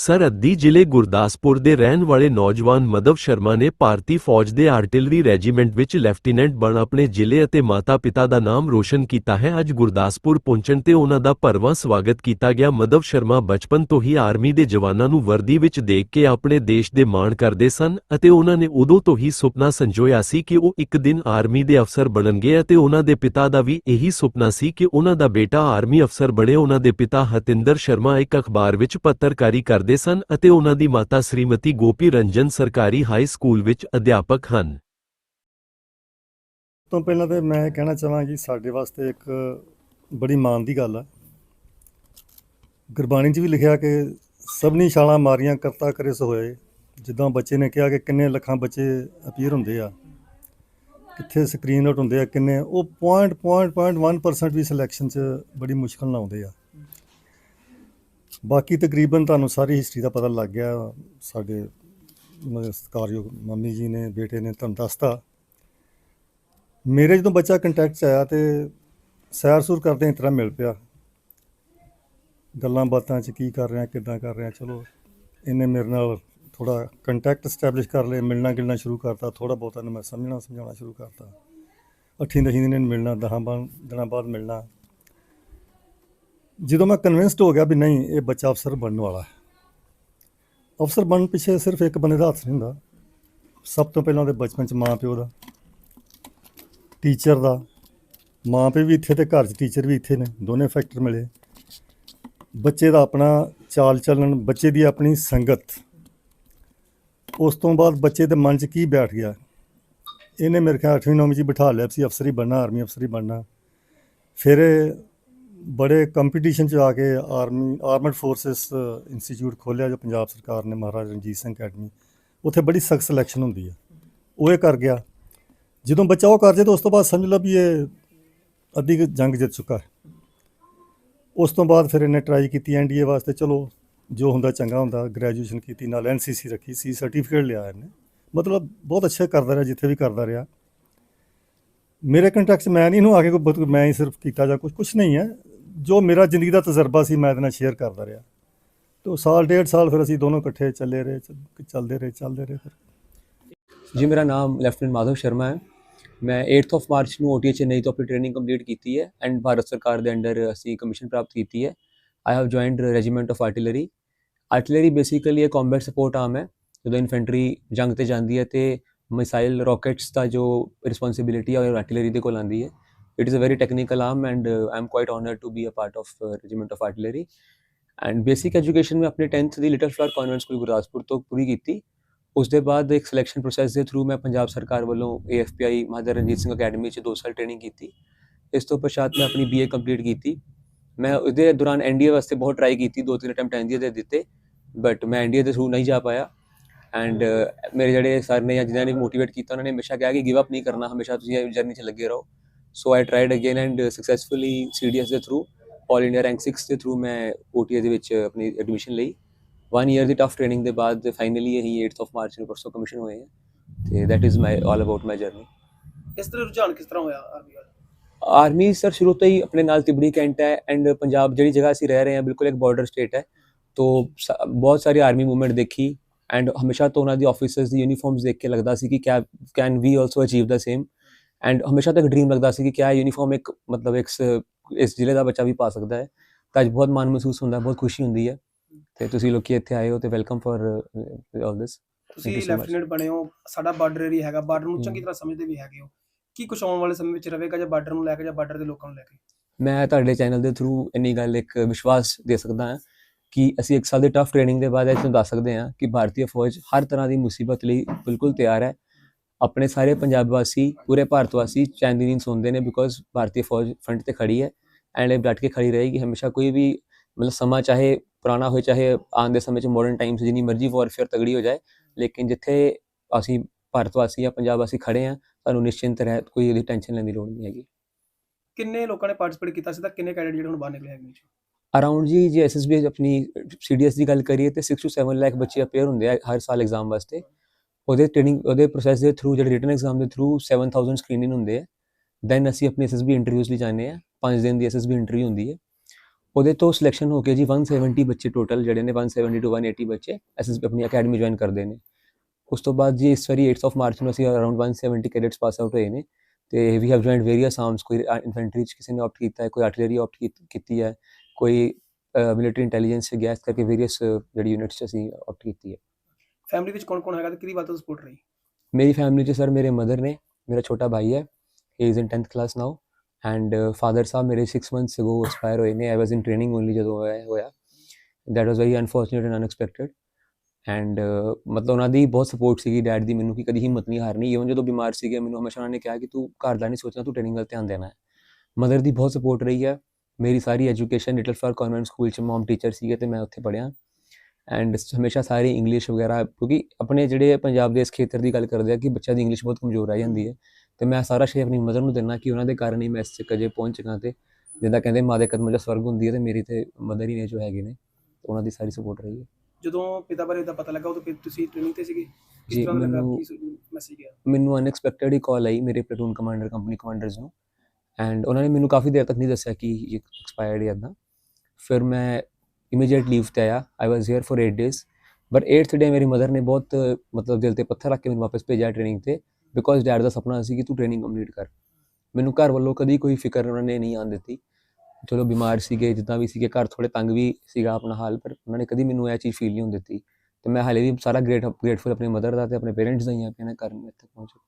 ਸਰਹੱਦੀ ਜ਼ਿਲ੍ਹੇ ਗੁਰਦਾਸਪੁਰ ਦੇ ਰਹਿਣ ਵਾਲੇ ਨੌਜਵਾਨ ਮਦਵ ਸ਼ਰਮਾ ਨੇ ਭਾਰਤੀ ਫੌਜ ਦੇ ਆਰਟਿਲਰੀ ਰੈਜੀਮੈਂਟ ਵਿੱਚ ਲੈਫਟੀਨੈਂਟ ਬਣ ਆਪਣੇ ਜ਼ਿਲ੍ਹੇ ਅਤੇ ਮਾਤਾ-ਪਿਤਾ ਦਾ ਨਾਮ ਰੋਸ਼ਨ ਕੀਤਾ ਹੈ। ਅੱਜ ਗੁਰਦਾਸਪੁਰ ਪਹੁੰਚਣ ਤੇ ਉਹਨਾਂ ਦਾ ਭਰਵਾਂ ਸਵਾਗਤ ਕੀਤਾ ਗਿਆ। ਮਦਵ ਸ਼ਰਮਾ ਬਚਪਨ ਤੋਂ ਹੀ ਆਰਮੀ ਦੇ ਜਵਾਨਾਂ ਨੂੰ ਵਰਦੀ ਵਿੱਚ ਦੇਖ ਕੇ ਆਪਣੇ ਦੇਸ਼ ਦੇ ਮਾਣ ਕਰਦੇ ਸਨ ਅਤੇ ਉਹਨਾਂ ਨੇ ਉਦੋਂ ਤੋਂ ਹੀ ਸੁਪਨਾ ਸੰਜੋਇਆ ਸੀ ਕਿ ਉਹ ਇੱਕ ਦਿਨ ਆਰਮੀ ਦੇ ਅਫਸਰ ਬਣਨਗੇ ਅਤੇ ਉਹਨਾਂ ਦੇ ਪਿਤਾ ਦਾ ਵੀ ਇਹੀ ਸੁਪਨਾ ਸੀ ਕਿ ਉਹਨਾਂ ਦਾ ਬੇਟਾ ਆਰਮੀ ਅਫਸਰ ਬਣੇ। ਉਹਨਾਂ ਦੇ ਪਿਤਾ ਹਤਿੰਦਰ ਸ਼ਰਮਾ ਇੱਕ ਅਖਬਾਰ ਵਿੱਚ ਪੱਤਰਕਾਰੀ ਕਰਦੇ ਸਨ ਅਤੇ ਉਹਨਾਂ ਦੀ ਮਾਤਾ ਸ਼੍ਰੀਮਤੀ ਗੋਪੀ ਰੰਜਨ ਸਰਕਾਰੀ ਹਾਈ ਸਕੂਲ ਵਿੱਚ ਅਧਿਆਪਕ ਹਨ। ਤੋਂ ਪਹਿਲਾਂ ਤੇ ਮੈਂ ਇਹ ਕਹਿਣਾ ਚਾਹਾਂਗੀ ਸਾਡੇ ਵਾਸਤੇ ਇੱਕ ਬੜੀ ਮਾਣ ਦੀ ਗੱਲ ਆ। ਗੁਰਬਾਣੀ 'ਚ ਵੀ ਲਿਖਿਆ ਕਿ ਸਭਨੀ ਛਾਲਾਂ ਮਾਰੀਆਂ ਕਰਤਾ ਕਰੇ ਸੋ ਹੋਏ। ਜਿੱਦਾਂ ਬੱਚੇ ਨੇ ਕਿਹਾ ਕਿ ਕਿੰਨੇ ਲੱਖਾਂ ਬੱਚੇ ਅਪੀਅਰ ਹੁੰਦੇ ਆ, ਕਿੱਥੇ ਸਕਰੀਨ ਆਊਟ ਹੁੰਦੇ ਆ, ਕਿੰਨੇ। ਉਹ ਪੁਆਇੰਟ ਪੁਆਇੰਟ ਪੁਆਇੰਟ 1% ਵੀ ਸਿਲੈਕਸ਼ਨ 'ਚ ਬੜੀ ਮੁਸ਼ਕਲ ਨਾਲ ਆਉਂਦੇ ਆ। ਬਾਕੀ ਤਕਰੀਬਨ ਤੁਹਾਨੂੰ ਸਾਰੀ ਹਿਸਟਰੀ ਦਾ ਪਤਾ ਲੱਗ ਗਿਆ, ਸਾਡੇ ਮਤਲਬ ਸਤਿਕਾਰਯੋਗ ਮੰਮੀ ਜੀ ਨੇ, ਬੇਟੇ ਨੇ ਤੁਹਾਨੂੰ ਦੱਸਤਾ। ਮੇਰੇ ਜਦੋਂ ਬੱਚਾ ਕੰਟੈਕਟ 'ਚ ਆਇਆ ਤੇ ਸੈਰ ਸੂਰ ਕਰਦੇ ਇਸ ਤਰ੍ਹਾਂ ਮਿਲ ਪਿਆ। ਗੱਲਾਂ ਬਾਤਾਂ 'ਚ ਕੀ ਕਰ ਰਿਹਾ, ਕਿੱਦਾਂ ਕਰ ਰਿਹਾ, ਚਲੋ ਇਹਨੇ ਮੇਰੇ ਨਾਲ ਥੋੜਾ ਕੰਟੈਕਟ ਸਟੈਬਲਿਸ਼ ਕਰ ਲਿਆ, ਮਿਲਣਾ ਗਿਲਣਾ ਸ਼ੁਰੂ ਕਰਤਾ ਥੋੜਾ ਬਹੁਤਾ ਨੂੰ ਮੈਂ ਸਮਝਣਾ ਸਮਝਾਉਣਾ ਸ਼ੁਰੂ ਕਰਤਾ। ਅੱਠੀਂ ਦਹੀਂ ਦਿਨ ਮਿਲਣਾ ਦਹਾਂ ਬਾਅਦ ਦਿਨਾਂ ਬਾਅਦ ਮਿਲਣਾ। ਜਦੋਂ ਮੈਂ ਕਨਵਿੰਸਡ ਹੋ ਗਿਆ ਵੀ ਨਹੀਂ, ਇਹ ਬੱਚਾ ਅਫਸਰ ਬਣਨ ਵਾਲਾ ਹੈ। ਅਫਸਰ ਬਣਨ ਪਿੱਛੇ ਸਿਰਫ ਇੱਕ ਬੰਦੇ ਦਾ ਹੱਥ ਨਹੀਂ ਹੁੰਦਾ। ਸਭ ਤੋਂ ਪਹਿਲਾਂ ਉਹਦੇ ਬਚਪਨ 'ਚ ਮਾਂ ਪਿਓ ਦਾ ਟੀਚਰ ਦਾ। ਮਾਂ ਪਿਓ ਵੀ ਇੱਥੇ ਤੇ ਘਰ 'ਚ ਟੀਚਰ ਵੀ ਇੱਥੇ ਨੇ, ਦੋਨੇ ਫੈਕਟਰ ਮਿਲੇ। ਬੱਚੇ ਦਾ ਆਪਣਾ ਚਾਲ ਚੱਲਣ, ਬੱਚੇ ਦੀ ਆਪਣੀ ਸੰਗਤ। ਉਸ ਤੋਂ ਬਾਅਦ ਬੱਚੇ ਦੇ ਮਨ 'ਚ ਕੀ ਬੈਠ ਗਿਆ? ਇਹਨੇ ਮੇਰੇ ਖਿਆਲ 8ਵੀਂ 9ਵੀਂ 'ਚ ਬਿਠਾ ਲਿਆ ਸੀ ਅਫਸਰ ਹੀ ਬਣਨਾ ਆਰਮੀ ਅਫਸਰ ਹੀ ਬਣਨਾ। ਫਿਰ ਬੜੇ ਕੰਪੀਟੀਸ਼ਨ 'ਚ ਆ ਕੇ ਆਰਮੀ ਆਰਮਡ ਫੋਰਸਸ ਇੰਸਟੀਚਿਊਟ ਖੋਲ੍ਹਿਆ ਜੋ ਪੰਜਾਬ ਸਰਕਾਰ ਨੇ, ਮਹਾਰਾਜਾ ਰਣਜੀਤ ਸਿੰਘ ਅਕੈਡਮੀ ਉੱਥੇ ਬੜੀ ਸਖਤ ਸਿਲੈਕਸ਼ਨ ਹੁੰਦੀ ਹੈ ਉਹ ਇਹ ਕਰ ਗਿਆ। ਜਦੋਂ ਬੱਚਾ ਉਹ ਕਰ ਜੇ ਤਾਂ ਉਸ ਤੋਂ ਬਾਅਦ ਸਮਝ ਲਓ ਵੀ ਇਹ ਅੱਧੀ ਕੁ ਜੰਗ ਜਿੱਤ ਚੁੱਕਾ ਹੈ। ਉਸ ਤੋਂ ਬਾਅਦ ਫਿਰ ਇਹਨੇ ਟਰਾਈ ਕੀਤੀ ਐਨਡੀਏ ਵਾਸਤੇ, ਚਲੋ, ਜੋ ਹੁੰਦਾ ਚੰਗਾ ਹੁੰਦਾ ਗ੍ਰੈਜੂਏਸ਼ਨ ਕੀਤੀ, ਨਾਲ ਐਨਸੀਸੀ ਰੱਖੀ ਸੀ ਸਰਟੀਫਿਕੇਟ ਲਿਆ ਇਹਨੇ। ਮਤਲਬ ਬਹੁਤ ਅੱਛਾ ਕਰਦਾ ਰਿਹਾ, ਜਿੱਥੇ ਵੀ ਕਰਦਾ ਰਿਹਾ। ਮੇਰੇ ਕੰਟੈਕਟ 'ਚ ਮੈਂ ਨਹੀਂ ਇਹਨੂੰ ਆ ਕੇ ਕੋਈ ਮੈਂ ਹੀ ਸਿਰਫ ਕੀਤਾ ਜਾਂ ਕੁਝ ਕੁਝ ਨਹੀਂ ਹੈ। ਜੋ ਮੇਰਾ ਜ਼ਿੰਦਗੀ ਦਾ ਤਜਰਬਾ ਸੀ, ਮੈਂ ਇਹਦੇ ਨਾਲ ਸ਼ੇਅਰ ਕਰਦਾ ਰਿਹਾ। ਤੇ ਉਹ ਸਾਲ, ਡੇਢ ਸਾਲ ਫਿਰ ਅਸੀਂ ਦੋਨੋਂ ਇਕੱਠੇ ਚੱਲੇ ਰਹੇ ਚੱਲਦੇ ਰਹੇ ਚੱਲਦੇ ਰਹੇ ਫਿਰ। ਜੀ, ਮੇਰਾ ਨਾਮ ਲੈਫਟੀਨੈਂਟ ਮਾਧਵ ਸ਼ਰਮਾ ਹੈ। ਮੈਂ 8th ਆਫ ਮਾਰਚ ਨੂੰ ਓਟੀਏ ਚੇਨਈ ਤੋਂ ਆਪਣੀ ਟ੍ਰੇਨਿੰਗ ਕੰਪਲੀਟ ਕੀਤੀ ਹੈ ਐਂਡ ਭਾਰਤ ਸਰਕਾਰ ਦੇ ਅੰਡਰ ਅਸੀਂ ਕਮਿਸ਼ਨ ਪ੍ਰਾਪਤ ਕੀਤੀ ਹੈ। I have joined regiment of artillery artillery basically ਇਹ ਕੰਬੈਟ ਸਪੋਰਟ ਆਰਮ ਹੈ, ਜਦੋਂ ਇਨਫੈਂਟਰੀ ਜੰਗ ਤੇ ਜਾਂਦੀ ਹੈ ਤੇ ਮਿਸਾਈਲ ਰਾਕੇਟਸ ਦਾ ਜੋ ਰਿਸਪੌਂਸਿਬਿਲਿਟੀ ਹੈ ਉਹ ਆਰਟਿਲਰੀ ਦੇ ਕੋਲ ਆਉਂਦੀ ਹੈ। It is a very technical arm and I am quite honoured to be a part of regiment of artillery and basic education ਮੈਂ ਆਪਣੇ 10th ਦੀ little flower convent school Gurdaspur ਤੋਂ ਪੂਰੀ ਕੀਤੀ ਉਸ ਦੇ ਬਾਅਦ ਇੱਕ ਸਿਲੈਕਸ਼ਨ ਪ੍ਰੋਸੈਸ ਦੇ ਥਰੂ ਮੈਂ ਪੰਜਾਬ ਸਰਕਾਰ ਵੱਲੋਂ AFPI ਮਹਾਰਾਜਾ ਰਣਜੀਤ ਸਿੰਘ ਅਕੈਡਮੀ 'ਚ 2 ਸਾਲ ਟ੍ਰੇਨਿੰਗ ਕੀਤੀ ਇਸ ਤੋਂ ਪਸ਼ਾਤ ਮੈਂ ਆਪਣੀ BA ਕੰਪਲੀਟ ਕੀਤੀ ਮੈਂ ਉਹਦੇ ਦੌਰਾਨ ਐਨਡੀਏ ਵਾਸਤੇ ਬਹੁਤ ਟਰਾਈ ਕੀਤੀ ਦੋ ਤਿੰਨ ਅਟੈਂਪਟ ਐਨਡੀਏ ਦੇ ਦਿੱਤੇ ਬਟ ਮੈਂ ਐਨਡੀਏ ਦੇ ਥਰੂ ਨਹੀਂ ਜਾ ਪਾਇਆ ਐਂਡ ਮੇਰੇ ਜਿਹੜੇ ਸਰ ਨੇ ਜਾਂ ਜਿਨ੍ਹਾਂ ਨੇ ਮੋਟੀਵੇਟ ਕੀਤਾ ਉਹਨਾਂ ਨੇ ਹਮੇਸ਼ਾ ਕਿਹਾ ਕਿ ਗਿਵ ਅਪ ਨਹੀਂ ਕਰਨਾ ਹਮੇਸ਼ਾ ਤੁਸੀਂ ਇਹ ਜਰਨੀ 'ਚ ਲੱਗੇ ਰਹੋ so I tried again and successfully CDS ਦੇ ਥਰੂ ਆਲ ਇੰਡੀਆ ਰੈਂਕ 6 ਦੇ ਥਰੂ ਮੈਂ OTA ਦੇ ਵਿੱਚ ਆਪਣੀ ਐਡਮਿਸ਼ਨ ਲਈ। 1 ਈਅਰ ਦੀ ਟਫ ਟ੍ਰੇਨਿੰਗ ਦੇ ਬਾਅਦ ਫਾਈਨਲੀ ਅਸੀਂ 8th ਆਫ ਮਾਰਚ ਨੂੰ ਪਰਸੋਂ ਕਮਿਸ਼ਨ ਹੋਏ ਹਾਂ। ਤੇ that is my all about my journey ਇਸ ਤਰ੍ਹਾਂ ਰੁਝਾਨ ਕਿਸ ਤਰ੍ਹਾਂ ਹੋਇਆ ਆਰਮੀ ਵਾਲਾ? ਆਰਮੀ ਸਰ ਸ਼ੁਰੂ ਤੋਂ ਹੀ ਆਪਣੇ ਨਾਲ ਤਿਬੜੀ ਕੈਂਟ ਹੈ ਐਂਡ ਪੰਜਾਬ ਜਿਹੜੀ ਜਗ੍ਹਾ ਅਸੀਂ ਰਹਿ ਰਹੇ ਹਾਂ ਬਿਲਕੁਲ ਇੱਕ ਬਾਰਡਰ ਸਟੇਟ ਹੈ। ਤੋ ਬਹੁਤ ਸਾਰੀ ਆਰਮੀ ਮੂਵਮੈਂਟ ਦੇਖੀ ਐਂਡ ਹਮੇਸ਼ਾ ਤੋਂ ਉਹਨਾਂ ਦੀ ਆਫੀਸਰਸ ਦੀ ਯੂਨੀਫਾਰਮਸ ਦੇਖ ਕੇ ਲੱਗਦਾ ਸੀ ਕਿ can we also achieve the same and ਹਮੇਸ਼ਾ ਤੋਂ ਇੱਕ ਡ੍ਰੀਮ ਲੱਗਦਾ ਸੀ ਕਿ ਕਿਆ ਯੂਨੀਫਾਰਮ ਇੱਕ ਮਤਲਬ ਇੱਕ ਇਸ ਜ਼ਿਲ੍ਹੇ ਦਾ ਬੱਚਾ ਵੀ ਪਾ ਸਕਦਾ ਹੈ। ਤਾਂ ਅੱਜ ਬਹੁਤ ਮਾਣ ਮਹਿਸੂਸ ਹੁੰਦਾ ਬਹੁਤ ਖੁਸ਼ੀ ਹੁੰਦੀ ਹੈ। ਤੇ ਤੁਸੀਂ ਲੋਕੀ ਇੱਥੇ ਆਏ ਹੋ ਤੇ ਵੈਲਕਮ ਫॉर ਆਲ ਦਿਸ ਤੁਸੀਂ. ਲੈਫਟੀਨੈਂਟ ਬਣੇ ਹੋ ਸਾਡਾ ਬਾਰਡਰ ਏਰੀਆ ਹੈਗਾ। ਬਾਰਡਰ ਨੂੰ ਚੰਗੀ। ਤਰ੍ਹਾਂ ਸਮਝਦੇ ਵੀ ਹੈਗੇ ਹੋ। ਕੀ ਕੁਝ ਆਉਣ ਵਾਲੇ ਸਮੇਂ ਵਿੱਚ ਰਹੇਗਾ ਜਾਂ ਬਾਰਡਰ ਨੂੰ ਲੈ ਕੇ ਜਾਂ ਬਾਰਡਰ ਦੇ ਲੋਕਾਂ ਨੂੰ ਲੈ ਕੇ? ਮੈਂ ਤੁਹਾਡੇ ਚੈਨਲ ਦੇ ਥਰੂ ਇੰਨੀ ਗੱਲ ਇੱਕ ਵਿਸ਼ਵਾਸ ਦੇ ਸਕਦਾ ਹਾਂ ਕਿ ਅਸੀਂ ਇੱਕ ਸਾਲ ਦੀ ਟਫ ਟ੍ਰੇਨਿੰਗ ਦੇ ਬਾਅਦ ਇਹ ਤੁਹਾਨੂੰ ਦੱਸ ਸਕਦੇ ਹਾਂ ਕਿ ਭਾਰਤੀ ਫੌਜ ਹਰ ਤਰ੍ਹਾਂ ਦੀ ਮੁਸੀਬਤ ਲਈ ਬਿਲਕੁਲ ਤਿਆਰ ਹੈ। ਆਪਣੇ ਸਾਰੇ ਪੰਜਾਬ ਵਾਸੀ ਪੂਰੇ ਭਾਰਤ ਵਾਸੀ ਚੈਨ ਦੀ ਨੀਂਦ ਸੌਂਦੇ ਨੇ ਬਿਕੋਜ਼ ਭਾਰਤੀ ਫੌਜ ਫਰੰਟ ਤੇ ਖੜੀ ਹੈ ਐਂਡ ਇਹ ਡਟ ਕੇ ਖੜੀ ਰਹੇਗੀ। ਹਮੇਸ਼ਾ ਕੋਈ ਵੀ ਮਤਲਬ ਸਮਾਂ ਚਾਹੇ ਪੁਰਾਣਾ ਹੋਏ ਚਾਹੇ ਆਉਣ ਦੇ ਸਮੇਂ ਚ ਮਾਡਰਨ ਟਾਈਮਸ ਜਿੰਨੀ ਮਰਜ਼ੀ ਵਾਰਫੇਅਰ ਤਗੜੀ ਹੋ ਜਾਏ ਲੇਕਿਨ ਜਿੱਥੇ ਅਸੀਂ ਭਾਰਤ ਵਾਸੀ ਜਾਂ ਪੰਜਾਬ ਵਾਸੀ ਖੜੇ ਆ ਸਾਨੂੰ ਨਿਸ਼ਚਿੰਤ ਰਹਿ ਕੋਈ ਇਹਦੀ ਟੈਨਸ਼ਨ ਲੈਣ ਦੀ ਲੋੜ ਨਹੀਂ ਹੈਗੀ। ਕਿੰਨੇ ਲੋਕਾਂ ਨੇ ਪਾਰਟਿਸਿਪੇਟ ਕੀਤਾ ਸੀ ਤਾਂ ਕਿੰਨੇ ਕੈਡਟ ਜਿਹੜੇ ਹੁਣ ਬਾਹਰ ਨਿਕਲੇ ਹੈਗੇ ਅਰਾਊਂਡ ਜੀ ਜੇ ਐਸਐਸਬੀ ਆਪਣੀ ਸੀਡੀਐਸ ਦੀ ਗੱਲ ਕਰੀਏ ਤੇ 6 ਤੋਂ 7 ਲੱਖ ਬੱਚੇ ਅਪੀਅਰ ਹੁੰਦੇ ਆ ਹਰ ਸਾਲ ਐਗਜ਼ਾਮ ਵਾਸਤੇ। ਉਹਦੇ ਟ੍ਰੇਨਿੰਗ ਉਹਦੇ ਪ੍ਰੋਸੈਸ ਦੇ ਥਰੂ ਜਿਹੜੇ ਰਿਟਨ ਐਗਜ਼ਾਮ ਦੇ ਥਰੂ 7000 ਸਕਰੀਨਿੰਗ ਹੁੰਦੇ ਆ। ਦੈਨ ਅਸੀਂ ਆਪਣੀ ਐਸਐਸਬੀ ਇੰਟਰਵਿਊਜ਼ ਲਈ ਜਾਂਦੇ ਆ। 5 ਦਿਨ ਦੀ ਐਸਐਸਬੀ ਇੰਟਰਵਿਊ ਹੁੰਦੀ ਹੈ ਉਹਦੇ ਤੋਂ ਸਿਲੈਕਸ਼ਨ ਹੋ ਕੇ ਜੀ 170 ਬੱਚੇ ਟੋਟਲ ਜਿਹੜੇ ਨੇ 170 ਤੋਂ 180 ਬੱਚੇ ਐਸਐਸਪੀ ਆਪਣੀ ਅਕੈਡਮੀ ਜੁਆਇਨ ਕਰਦੇ ਨੇ। ਉਸ ਤੋਂ ਬਾਅਦ ਜੀ ਇਸ ਵਾਰੀ 8th ਆਫ ਮਾਰਚ ਨੂੰ ਅਸੀਂ ਅਰਾਊਂਡ 170 ਕੈਡੇਟਸ ਪਾਸ ਆਊਟ ਹੋਏ ਨੇ। ਤੇ we have joined various arms ਕੋਈ ਇਨਫੈਂਟਰੀ ਚ ਕਿਸੇ ਨੇ ਆਪਟ ਕੀਤਾ ਹੈ, ਕੋਈ ਆਰਟਿਲਰੀ ਆਪਟ ਕੀਤੀ ਹੈ, ਕੋਈ ਮਿਲਟਰੀ ਇੰਟੈਲੀਜੈਂਸ ਗਿਆ, ਇਸ ਕਰਕੇ ਵੇਰੀਅਸ ਜਿਹੜੀ ਯੂਨਿਟਸ ਚ ਅਸੀਂ ਆਪਟ ਕੀਤੀ ਹੈ। ਫੈਮਿਲੀ ਵਿੱਚ ਕੌਣ ਕੌਣ ਹੈਗਾ ਤੇ ਕਿਹਦੀ ਵੱਧ ਤੋਂ ਸਪੋਰਟ ਰਹੀ? ਮੇਰੀ ਫੈਮਿਲੀ ਚ ਸਰ ਮੇਰੇ ਮਦਰ ਨੇ, ਮੇਰਾ ਛੋਟਾ ਭਾਈ ਹੈ he is in 10th class now and father ਸਾਹਿਬ ਮੇਰੇ 6 ਮੰਥਸ ਅਗੋ ਐਕਸਪਾਇਰ ਹੋਏ ਨੇ ਆਈ ਵਾਸ ਇਨ ਟ੍ਰੇਨਿੰਗ ਓਨਲੀ ਜਦੋਂ ਹੋਇਆ ਹੋਇਆ। That was very unfortunate and unexpected and ਮਤਲਬ ਉਹਨਾਂ ਦੀ ਬਹੁਤ ਸਪੋਰਟ ਸੀਗੀ ਡੈਡ ਦੀ, ਮੈਨੂੰ ਕਿ ਕਦੀ ਹਿੰਮਤ ਨਹੀਂ ਹਾਰਨੀ। ਇਵਨ ਜਦੋਂ ਬਿਮਾਰ ਸੀਗੇ, ਮੈਨੂੰ ਹਮੇਸ਼ਾ ਉਹਨਾਂ ਨੇ ਕਿਹਾ ਕਿ ਤੂੰ ਘਰ ਦਾ ਨਹੀਂ ਸੋਚਣਾ, ਤੂੰ ਟ੍ਰੇਨਿੰਗ ਵੱਲ ਧਿਆਨ ਦੇਣਾ ਹੈ। ਮਦਰ ਦੀ ਬਹੁਤ ਸਪੋਰਟ ਰਹੀ ਹੈ, ਮੇਰੀ ਸਾਰੀ education little for convent school ਚ ਮਮ ਟੀਚਰ ਸੀਗੇ ਤੇ ਮੈਂ ਉੱਥੇ ਪੜ੍ਹਿਆ। ਐਂਡ ਹਮੇਸ਼ਾ ਸਾਰੀ ਇੰਗਲਿਸ਼ ਵਗੈਰਾ ਕਿਉਂਕਿ ਆਪਣੇ ਜਿਹੜੇ ਪੰਜਾਬ ਦੇ ਇਸ ਖੇਤਰ ਦੀ ਗੱਲ ਕਰਦੇ ਆ ਕਿ ਬੱਚਿਆਂ ਦੀ ਇੰਗਲਿਸ਼ ਬਹੁਤ ਕਮਜ਼ੋਰ ਰਹਿ ਜਾਂਦੀ ਹੈ। ਤੇ ਮੈਂ ਸਾਰਾ ਸ਼ੇਅਰ ਆਪਣੀ ਮਦਰ ਨੂੰ ਦਿੰਦਾ ਕਿ ਉਹਨਾਂ ਦੇ ਕਾਰਨ ਹੀ ਮੈਂ ਇਸ ਤੱਕ ਅਜੇ ਪਹੁੰਚ ਚੁੱਕਾ ਤੇ ਜਿੱਦਾਂ ਕਹਿੰਦੇ ਮਾਂ ਦੇ ਕਦਮਾਂ 'ਚ ਸਵਰਗ ਹੁੰਦੀ ਹੈ ਤੇ ਮੇਰੀ ਤੇ ਮਦਰ ਹੀ ਨੇ ਜੋ ਹੈਗੇ ਨੇ ਉਹਨਾਂ ਦੀ ਸਾਰੀ ਸਪੋਰਟ ਰਹੀ ਹੈ। ਜਦੋਂ ਪਿਤਾ ਬਾਰੇ ਦਾ ਪਤਾ ਲੱਗਾ ਉਦੋਂ ਫਿਰ ਤੁਸੀਂ ਟ੍ਰੇਨਿੰਗ ਤੇ ਸੀਗੇ? ਕਿਸ ਜੀ, ਤਰ੍ਹਾਂ ਦਾ ਲੱਗਾ? ਮੈਨੂੰ- ਮੈਸੇਜ ਗਿਆ ਮੈਨੂੰ ਅਨਐਕਸਪੈਕਟਡ ਹੀ ਕਾਲ ਆਈ ਮੇਰੇ ਪਲਟੂਨ ਕਮਾਂਡਰ ਕੰਪਨੀ ਕਮਾਂਡਰਸ ਨੂੰ। ਐਂਡ ਉਹਨਾਂ ਨੇ ਮੈਨੂੰ ਕਾਫੀ ਦੇਰ ਤੱਕ ਨਹੀਂ ਦੱਸਿਆ ਕਿ ਇਹ ਐਕਸਪਾਇਰਡ ਹੈ ਇੱਦਾਂ ਫਿਰ ਮੈਂ ਇਮੀਡੀਏਟ ਲੀਵ ਤੇ ਆਇਆ। I was here for 8 days but 8th day ਮੇਰੀ ਮਦਰ ਨੇ ਬਹੁਤ, ਮਤਲਬ ਦਿਲ ਤੇ ਪੱਥਰ ਰੱਖ ਕੇ ਮੈਨੂੰ ਵਾਪਸ ਭੇਜਿਆ ਟ੍ਰੇਨਿੰਗ ਤੇ ਬਿਕੋਜ਼ ਡੈਡ ਦਾ ਸੁਪਨਾ ਸੀ ਕਿ ਤੂੰ ਟ੍ਰੇਨਿੰਗ ਕੰਪਲੀਟ ਕਰ। ਮੈਨੂੰ ਘਰ ਵੱਲੋਂ ਕਦੀ ਕੋਈ ਫਿਕਰ ਉਹਨਾਂ ਨੇ ਨਹੀਂ ਆਉਣ ਦਿੱਤੀ। ਚਲੋ ਬਿਮਾਰ ਸੀਗੇ, ਜਿੱਦਾਂ ਵੀ ਸੀਗੇ, ਘਰ ਥੋੜੇ ਤੰਗ ਵੀ ਸੀਗਾ ਆਪਣਾ ਹਾਲ, ਪਰ ਉਹਨਾਂ ਨੇ ਕਦੀ ਮੈਨੂੰ ਇਹ ਚੀਜ਼ ਫੀਲ ਨਹੀਂ ਹੋਣ ਦਿੱਤੀ। ਤੇ ਮੈਂ ਹਾਲੇ ਵੀ ਸਾਰਾ ਗ੍ਰੇਟ ਗ੍ਰੇਟਫੁਲ ਆਪਣੇ ਮਦਰ ਦਾ ਤੇ ਆਪਣੇ ਪੇਰੈਂਟਸ ਦਾ ਹੀ ਹਾਂ ਕਿ ਇਹਨਾਂ ਕਾਰਨ ਇੱਥੇ ਪਹੁੰਚਿਆ।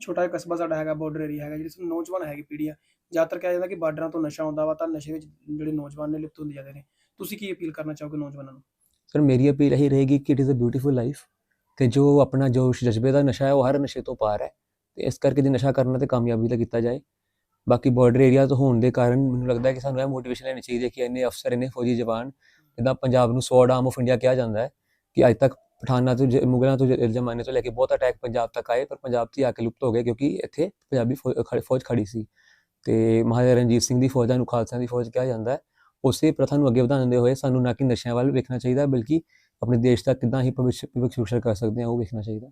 ਛੋਟਾ ਜਿਹਾ ਕਸਬਾ ਸਾਡਾ ਹੈਗਾ ਬਾਰਡਰ ਏਰੀਆ ਹੈਗਾ, ਜਿਹੜੀ ਨੌਜਵਾਨ ਹੈਗੀ ਪੀੜ੍ਹੀ ਜ਼ਿਆਦਾਤਰ ਕਿਹਾ ਜਾਂਦਾ ਕਿ ਬਾਰਡਰਾਂ ਤੋਂ ਨਸ਼ਾ ਆਉਂਦਾ ਵਾ, ਤਾਂ ਨਸ਼ੇ ਵਿੱਚ ਜਿਹੜੇ ਨੌਜਵਾਨ ਨੇ ਲਿਪਤ ਹੁੰਦੇ ਜਾਂਦੇ ਨੇ। ਤੁਸੀਂ ਕੀ ਅਪੀਲ ਕਰਨਾ ਚਾਹੋਗੇ ਨੌਜਵਾਨਾਂ ਨੂੰ? ਸਰ, ਮੇਰੀ ਅਪੀਲ ਇਹੀ ਰਹੇਗੀ ਕਿ it is a beautiful life ਤੇ ਜੋ ਆਪਣਾ, ਜੋ ਜਜ਼ਬੇ ਦਾ ਨਸ਼ਾ ਹੈ, ਉਹ ਹਰ ਨਸ਼ੇ ਤੋਂ ਪਾਰ ਹੈ ਤੇ ਇਸ ਕਰਕੇ ਜੇ ਨਸ਼ਾ ਕਰਨਾ ਤੇ ਕਾਮਯਾਬੀ ਦਾ ਕੀਤਾ ਜਾਏ। ਬਾਕੀ ਬਾਰਡਰ ਏਰੀਆ ਤੋਂ ਹੋਣ ਦੇ ਕਾਰਨ ਮੈਨੂੰ ਲੱਗਦਾ ਹੈ ਕਿ ਸਾਨੂੰ ਇਹ ਮੋਟੀਵੇਸ਼ਨ ਲੈਣੀ ਚਾਹੀਦੀ ਹੈ ਕਿ ਇੰਨੇ ਅਫਸਰ, ਇੰਨੇ ਫੌਜੀ ਜਵਾਨ ਜਿੱਦਾਂ ਪੰਜਾਬ ਨੂੰ ਸਵਰਡ ਆਰਮ ਆਫ ਇੰਡੀਆ ਕਿਹਾ ਜਾਂਦਾ ਹੈ ਕਿ ਅੱਜ ਤੱਕ ਪਠਾਨਾਂ ਤੋਂ, ਜ- ਮੁਗਲਾਂ ਤੋਂ ਜ਼ਮਾਨੇ ਤੋਂ ਲੈ ਕੇ ਬਹੁਤ ਅਟੈਕ ਪੰਜਾਬ ਤੱਕ ਆਏ, ਪਰ ਪੰਜਾਬ 'ਚ ਹੀ ਆ ਕੇ ਲੁਪਤ ਹੋ ਗਏ ਕਿਉਂਕਿ ਇੱਥੇ ਪੰਜਾਬੀ ਫੌ- ਫੌਜ ਖੜੀ ਸੀ। ਤੇ ਮਹਾਰਾਜਾ ਰਣਜੀਤ ਸਿੰਘ ਦੀ ਫੌਜਾਂ ਨੂੰ ਖਾਲਸਾ ਦੀ ਫੌਜ ਕਿਹਾ ਜਾਂਦਾ ਹੈ। ਉਸੇ ਪ੍ਰਥਾ ਨੂੰ ਅੱਗੇ ਵਧਾਉਂਦੇ ਹੋਏ ਸਾਨੂੰ ਨਾ ਕਿ ਨਸ਼ਿਆਂ ਵੱਲ ਵੇਖਣਾ ਚਾਹੀਦਾ ਬਲਕਿ ਆਪਣੇ ਦੇਸ਼ ਦਾ ਕਿੱਦਾਂ ਹੀ ਭਵਿੱਖ ਭਵਿੱਖ ਕਰ ਸਕਦੇ ਹਾਂ ਉਹ ਵੇਖਣਾ ਚਾਹੀਦਾ।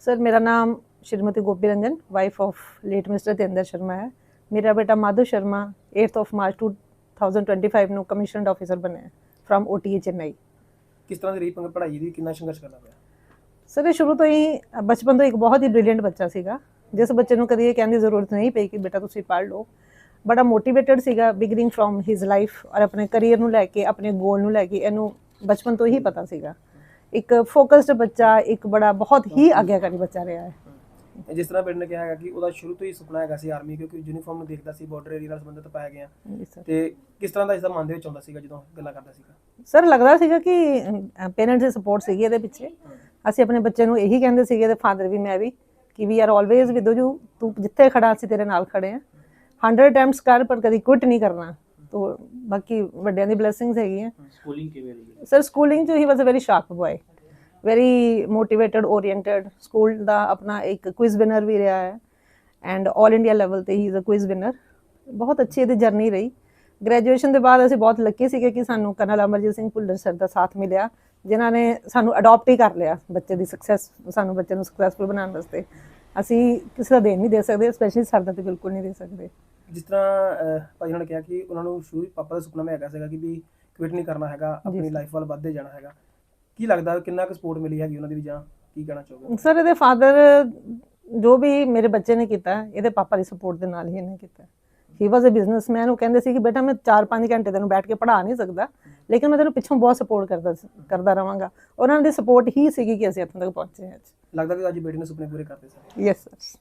ਸਰ ਮੇਰਾ ਨਾਮ Shrimati Gopi Ranjan wife of late mister Tendar Sharma ਹੈ। ਮੇਰਾ ਬੇਟਾ Madhav Sharma 8th of March 2025 ਨੂੰ ਕਮਿਸ਼ਨਡ ਆਫੀਸਰ ਬਣਿਆ ਫਰਮ ਓਟੀਏ ਚੇਨਈ ਕਿਸ ਤਰ੍ਹਾਂ ਦੀ ਰਹੀ ਪੜ੍ਹਾਈ ਦੀ? ਕਿੰਨਾ ਸੰਘਰਸ਼ ਕਰਨਾ ਪਿਆ? ਸਰ ਇਹ ਸ਼ੁਰੂ ਤੋਂ ਹੀ ਬਚਪਨ ਤੋਂ ਇੱਕ ਬਹੁਤ ਹੀ ਬ੍ਰਿਲੀਅੰਟ ਬੱਚਾ ਸੀਗਾ। ਜਿਸ ਬੱਚੇ ਨੂੰ ਕਦੀ ਇਹ ਕਹਿਣ ਜ਼ਰੂਰਤ ਨਹੀਂ ਪਈ ਕਿ ਬੇਟਾ ਤੁਸੀਂ ਪੜ੍ਹ ਲਓ। ਬੜਾ ਮੋਟੀਵੇਟਡ ਸੀਗਾ ਬਿਗਨਿੰਗ ਫਰੋਮ ਹਿਸ ਲਾਈਫ ਔਰ ਆਪਣੇ ਕੈਰੀਅਰ ਨੂੰ ਲੈ ਕੇ ਆਪਣੇ ਗੋਲ ਨੂੰ ਲੈ ਕੇ ਇਹਨੂੰ ਬਚਪਨ ਤੋਂ ਹੀ ਪਤਾ ਸੀਗਾ। ਇੱਕ ਫੋਕਸਡ ਬੱਚਾ ਇੱਕ ਬੜਾ ਬਹੁਤ ਹੀ ਆਗਿਆਕਾਰੀ ਬੱਚਾ ਰਿਹਾ ਹੈ। ਜਿਸ ਤਰ੍ਹਾਂ ਬੇਟੇ ਨੇ ਕਿਹਾ ਹੈਗਾ ਕਿ ਉਹਦਾ ਸ਼ੁਰੂ ਤੋਂ ਹੀ ਸੁਪਨਾ ਹੈਗਾ ਸੀ ਆਰਮੀ ਕਿਉਂਕਿ ਯੂਨੀਫਾਰਮ ਨੂੰ ਦੇਖਦਾ ਸੀ ਬਾਰਡਰ ਏਰੀਆ ਨਾਲ ਸੰਬੰਧਿਤ ਪਾਇਆ ਗਿਆ। ਤੇ ਕਿਸ ਤਰ੍ਹਾਂ ਦਾ ਇਸ ਦਾ ਮਨ ਦੇ ਵਿੱਚ ਆਉਂਦਾ ਸੀਗਾ ਜਦੋਂ ਗੱਲਾਂ ਕਰਦਾ ਸੀਗਾ? ਸਰ ਲੱਗਦਾ ਸੀਗਾ ਕਿ ਪੇਰੈਂਟਸ ਦੀ ਸਪੋਰਟ ਸੀਗੀ ਇਹਦੇ ਪਿੱਛੇ। ਅਸੀਂ ਆਪਣੇ ਬੱਚੇ ਨੂੰ ਇਹੀ ਕਹਿੰਦੇ ਸੀਗੇ ਤੇ ਫਾਦਰ ਵੀ ਮੈਂ ਵੀ ਕਿ we are always with you ਤੂੰ ਜਿੱਥੇ ਖੜਾ ਅਸੀਂ ਤੇਰੇ ਨਾਲ ਖੜੇ ਆ 100 ਅਟੈਂਪਟਸ ਕਰ ਪਰ ਕਦੀ ਕੁਇਟ ਨਹੀਂ ਕਰਨਾ। ਤੋ ਬਾਕੀ ਵੱਡਿਆਂ ਦੀ ਬਲੇਸਿੰਗਸ ਹੈਗੀਆਂ। ਸਕੂਲਿੰਗ ਕਿਵੇਂ ਰਹੀ? ਸਰ ਸਕੂਲਿੰਗ ਚ ਹੀ was a very sharp boy very motivated oriented school ਦਾ ਆਪਣਾ ਇੱਕ ਕੁਇਜ਼ ਵਿਨਰ ਵੀ ਰਿਹਾ ਹੈ। ਐਂਡ 올 ਇੰਡੀਆ ਲੈਵਲ ਤੇ he is a quiz winner ਬਹੁਤ ਅੱਛੀ ਇਹਦੀ ਜਰਨੀ ਰਹੀ। ਗ੍ਰੈਜੂਏਸ਼ਨ ਦੇ ਬਾਅਦ ਅਸੀਂ ਬਹੁਤ ਲੱਕੀ ਸੀਗੇ ਕਿ ਸਾਨੂੰ ਕਰਨਲ ਅਮਰਜੀਤ ਸਿੰਘ ਭੁੱਲਰ ਸਰ ਦਾ ਸਾਥ ਮਿਲਿਆ ਜਿਨ੍ਹਾਂ ਨੇ ਸਾਨੂੰ ਅਡਾਪਟ ਹੀ ਕਰ ਲਿਆ ਬੱਚੇ ਦੀ ਸਕਸੈਸ ਸਾਨੂੰ ਬੱਚੇ ਨੂੰ ਸਕਸੈਸਫੁਲ ਬਣਾਉਣ ਵਾਸਤੇ। ਅਸੀਂ ਕਿਸੇ ਦਾ ਦੇਣ ਨਹੀਂ ਦੇ ਸਕਦੇ ਸਪੈਸ਼ਲੀ ਸਰ ਦਾ ਤੇ ਬਿਲਕੁਲ ਨਹੀਂ ਦੇ ਸਕਦੇ। ਜਿਸ ਤਰ੍ਹਾਂ ਭਾਜੀ ਨੇ ਕਿਹਾ ਕਿ ਉਹਨਾਂ ਨੂੰ ਸ਼ੁਰੂ ਹੀ ਪਾਪਾ ਦਾ ਸੁਪਨਾ ਮੈਂ ਹੈਗਾ ਸੀਗਾ ਕਿ ਵੀ ਕੁਇਟ ਨਹੀਂ ਕਰਨਾ ਹੈਗਾ ਆਪਣੀ। ਲਾਈਫ ਵੱਲ ਵੱਧਦੇ ਜਾਣਾ ਹੈਗਾ। ਕੀ ਲੱਗਦਾ ਕਿੰਨਾ ਕੁ ਸਪੋਰਟ ਮਿਲੀ ਹੈਗੀ ਉਹਨਾਂ ਦੀ ਵੀ ਜਾਂ ਕੀ ਕਹਿਣਾ ਚਾਹੋਗੇ? ਸਰ ਇਹਦੇ ਫਾਦਰ ਜੋ ਵੀ ਮੇਰੇ ਬੱਚੇ ਨੇ ਕੀਤਾ ਇਹਦੇ ਪਾਪਾ ਦੀ ਸਪੋਰਟ ਦੇ ਨਾਲ ਹੀ ਇਹਨੇ ਕੀਤਾ। ਹੀ ਵਾਸ ਅ ਬਿਜ਼ਨਸਮੈਨ ਉਹ ਕਹਿੰਦੇ ਸੀ ਕਿ ਬੇਟਾ ਮੈਂ 4-5 ਘੰਟੇ ਤੈਨੂੰ ਬੈਠ ਕੇ ਪੜ੍ਹਾ ਨਹੀਂ ਸਕਦਾ ਲੇਕਿਨ ਮੈਂ ਤੈਨੂੰ ਪਿੱਛੋਂ ਬਹੁਤ ਸਪੋਰਟ ਕਰਦਾ ਕਰਦਾ ਰਵਾਂਗਾ। ਉਹਨਾਂ ਦੀ ਸਪੋਰਟ ਹੀ ਸੀਗੀ ਕਿ ਅਸੀਂ ਇੱਥੋਂ ਤੱਕ ਪਹੁੰਚੇ ਹਾਂ। ਲੱਗਦਾ ਕਿ ਅੱਜ ਬੇਟੇ ਨੇ ਸੁਪਨੇ ਪੂਰੇ ਕਰਤੇ ਸਰ ਯੈਸ ਸਰ